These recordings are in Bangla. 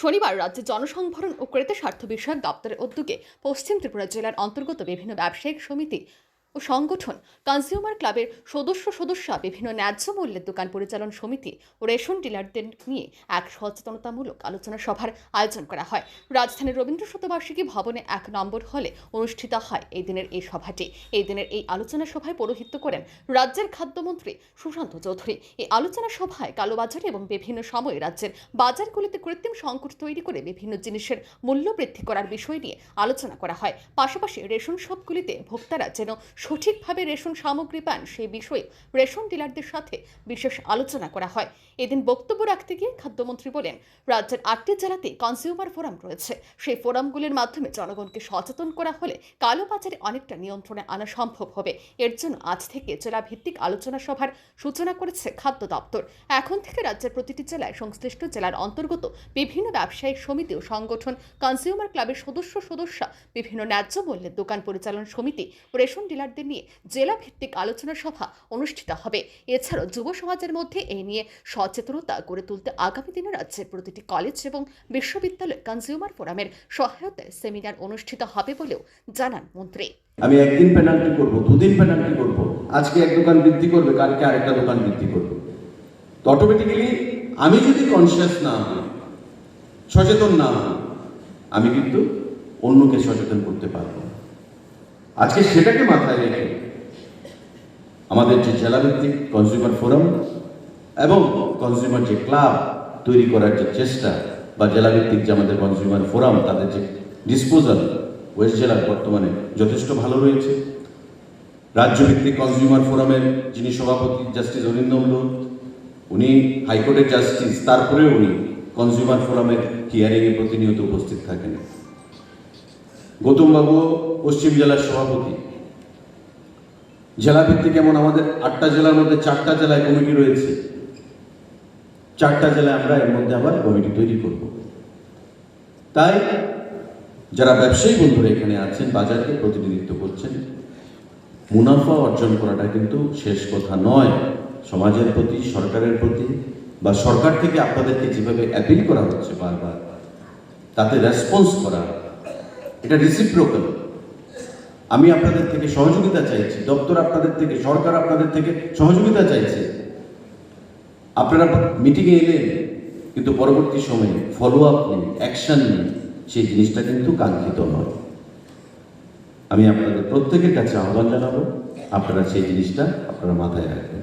শনিবার রাজ্যে জনসংভরণ ও ক্রেতা স্বার্থ বিষয়ক দপ্তরের উদ্যোগে পশ্চিম ত্রিপুরা জেলার অন্তর্গত বিভিন্ন ব্যবসায়িক সমিতি ও সংগঠন কনজিউমার ক্লাবের সদস্য সদস্যা, বিভিন্ন ন্যায্য মূল্যের দোকান পরিচালন সমিতি ও রেশন ডিলারদের নিয়ে এক সচেতনতামূলক আলোচনা সভার আয়োজন করা হয়। রাজধানীর রবীন্দ্র শতবার্ষিকী ভবনে এক নম্বর হলে অনুষ্ঠিত হয় এই দিনের এই সভাটি। এই দিনের এই আলোচনা সভায় পৌরোহিত্য করেন রাজ্যের খাদ্যমন্ত্রী সুশান্ত চৌধুরী। এই আলোচনা সভায় কালোবাজারে এবং বিভিন্ন সময়ে রাজ্যের বাজারগুলিতে কৃত্রিম সংকট তৈরি করে বিভিন্ন জিনিসের মূল্য বৃদ্ধি করার বিষয় নিয়ে আলোচনা করা হয়। পাশাপাশি রেশন শপগুলিতে ভোক্তারা যেন সঠিকভাবে রেশন সামগ্রী পান সেই বিষয়ে রেশন ডিলারদের সাথে বিশেষ আলোচনা করা হয়। এদিন বক্তব্য রাখতে গিয়ে খাদ্যমন্ত্রী বলেন, রাজ্যের আটটি জেলাতে কনজিউমার ফোরাম রয়েছে। সেই ফোরামগুলির মাধ্যমে জনগণকে সচেতন করা হলে কালো কালোবাজারে অনেকটা নিয়ন্ত্রণে আনা সম্ভব হবে। এর জন্য আজ থেকে জেলা ভিত্তিক আলোচনা সভার সূচনা করেছে খাদ্য দপ্তর। এখন থেকে রাজ্যের প্রতিটি জেলায় সংশ্লিষ্ট জেলার অন্তর্গত বিভিন্ন ব্যবসায়িক সমিতি ও সংগঠন কনজিউমার ক্লাবের সদস্য সদস্যা, বিভিন্ন ন্যায্য মূল্যের দোকান পরিচালন সমিতি রেশন রেশন ডিলারদের নিয়ে জেলা ভিত্তিক আলোচনা সভা অনুষ্ঠিত হবে। এছাড়াও যুব সমাজের মধ্যে এই নিয়ে সচেতনতা গড়ে তুলতে আগামী দিনে রাজ্যের প্রতিটি কলেজ এবং বিশ্ববিদ্যালয় কনজিউমার ফোরামের সহায়তায় সেমিনার অনুষ্ঠিত হবে বলেও জানান মন্ত্রী। আমি একদিন পেনাল্টি করব, দুদিন পেনাল্টি করব। আজকে এক দোকান বৃদ্ধি করবে, কালকে আরেকটা দোকান বৃদ্ধি করবে। তো অটোমেটিক্যালি আমি যদি কনসিয়াস না হই, সচেতন না হই, আমি কিন্তু অন্যকে সচেতন করতে পারব। আজকে সেটাকে মাথায় রেখে আমাদের যে জেলাভিত্তিক কনজিউমার ফোরাম এবং কনজিউমার যে ক্লাব তৈরি করার যে চেষ্টা বা জেলাভিত্তিক যে আমাদের কনজিউমার ফোরাম তাদের যে ডিসপোজাল ওয়েস্ট জেলার বর্তমানে যথেষ্ট ভালো রয়েছে। রাজ্যভিত্তিক কনজিউমার ফোরামের যিনি সভাপতি জাস্টিস অরিন্দম লোক উনি হাইকোর্টের জাস্টিস তারপরেও উনি কনজিউমার ফোরামের হিয়ারিংয়ে প্রতিনিয়ত উপস্থিত থাকেন। গৌতমবাবু পশ্চিম জেলার সভাপতি। জেলা ভিত্তিক এমন আমাদের আটটা জেলার মধ্যে চারটা জেলায় কমিটি রয়েছে। চারটা জেলায় আমরা এর মধ্যে আবার কমিটি তৈরি করব। তাই যারা ব্যবসায়ী বন্ধুরা এখানে আছেন, বাজারকে প্রতিনিধিত্ব করছেন, মুনাফা অর্জন করাটা কিন্তু শেষ কথা নয়। সমাজের প্রতি, সরকারের প্রতি বা সরকার থেকে আপনাদেরকে যেভাবে অ্যাপিল করা হচ্ছে বারবার, তাতে রেসপন্স করা এটা রিসিপ্রোকাল আমি আপনাদের থেকে সহযোগিতা চাইছি, দপ্তর আপনাদের থেকে, সরকার আপনাদের থেকে সহযোগিতা চাইছে। আপনারা মিটিংয়ে এলেন, কিন্তু পরবর্তী সময়ে ফলো আপ নেই অ্যাকশন নেই সেই জিনিসটা কিন্তু কাঙ্ক্ষিত নয়। আমি আপনাদের প্রত্যেকের কাছে আহ্বান জানাব, আপনারা সেই জিনিসটা আপনারা মাথায় রাখবেন।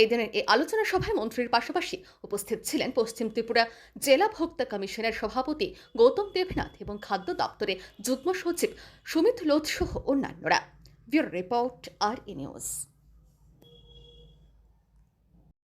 এই দিনের এই আলোচনা সভায় মন্ত্রীর পাশাপাশি উপস্থিত ছিলেন পশ্চিম ত্রিপুরা জেলা ভোক্তা কমিশনের সভাপতি গৌতম দেবনাথ এবং খাদ্য দপ্তরের যুগ্ম সচিব সুমিত লোধ সহ অন্যান্যরা। ব্যুরো রিপোর্ট আর ই নিউজ।